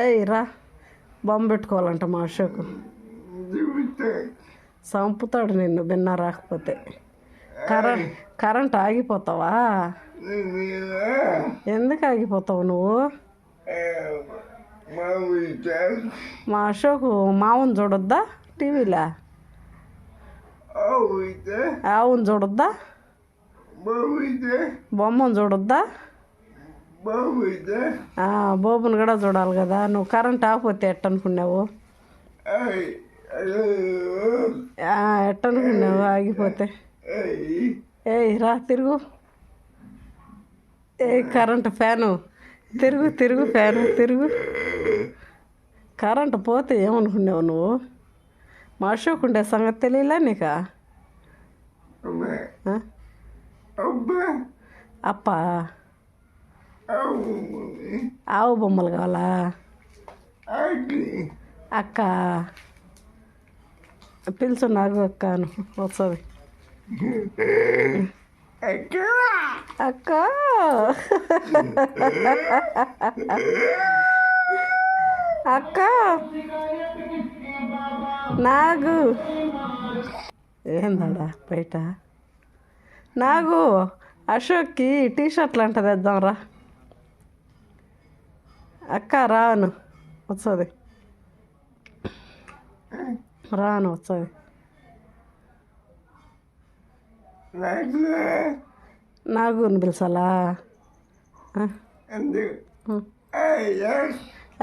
ఏయ్ రా. బొమ్మ పెట్టుకోవాలంట మా అశోక్. చంపుతాడు నిన్ను బిన్న రాకపోతే. కరెంట్ కరెంట్ ఆగిపోతావా? ఎందుకు ఆగిపోతావు నువ్వు? మా అశోక్ మామని చూడొద్దా టీవీలో? ఆవుని చూడొద్దా? బొమ్మను చూడొద్దా? బోబుని కూడా చూడాలి కదా. నువ్వు కరెంట్ ఆగిపోతే ఎట్ట అనుకున్నావు ఆ, ఎట్ట అనుకున్నావు ఆగిపోతే. ఏయ్. రా తిరుగు. ఏ కరెంట్ ఫ్యాను తిరుగు తిరుగు ఫ్యాను తిరుగు. కరెంట్ పోతే ఏమనుకున్నావు నువ్వు? మా అశోక్ ఉండే సంగతి తెలియలే నీకా? అప్ప. ఆవు బొమ్మలు కావాలా? అక్క. పిలుచు నాకు అక్కను వస్తుంది. అక్క. అక్క. నాగు. ఏందా బయట? నాగు అశోక్కి టీ షర్ట్లు అంట తెద్దాం రా అక్క రాను వస్తుంది రాను వస్తుంది నాగుని పిలిచాలా?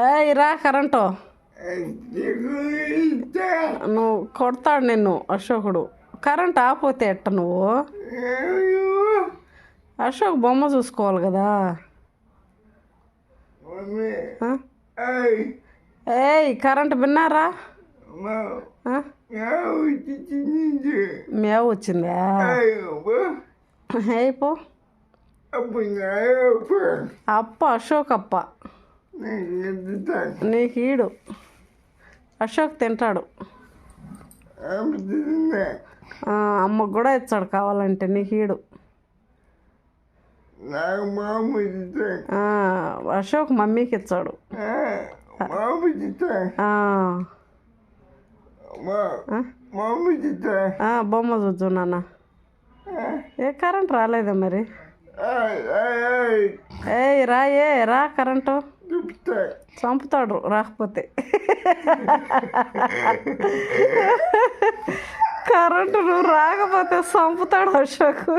ఏయ్ రా కరెంటు నువ్వు కొడతాడు నిన్ను అశోకుడు. కరెంట్ ఆపోతే ఎట్ట నువ్వు? అశోక్ బొమ్మ చూసుకోవాలి కదా? ఏయ్. కరెంట్ విన్నారా? మేవు వచ్చిందా అయిపో. అప్ప అశోక్ అప్ప. నీకు ఈడు. అశోక్ తింటాడు. అమ్మకు కూడా ఇచ్చాడు కావాలంటే నీకు ఈడు. అశోక్ మమ్మీకి ఇచ్చాడు. బొమ్మ చూద్దు నాన్న. ఏ కరెంట్ రాలేదా మరి? ఏయ్ రా ఏ రా కరెంటు. చెప్తా చంపుతాడు రాకపోతే. కరెంటు నువ్వు రాకపోతే చంపుతాడు అశోక్.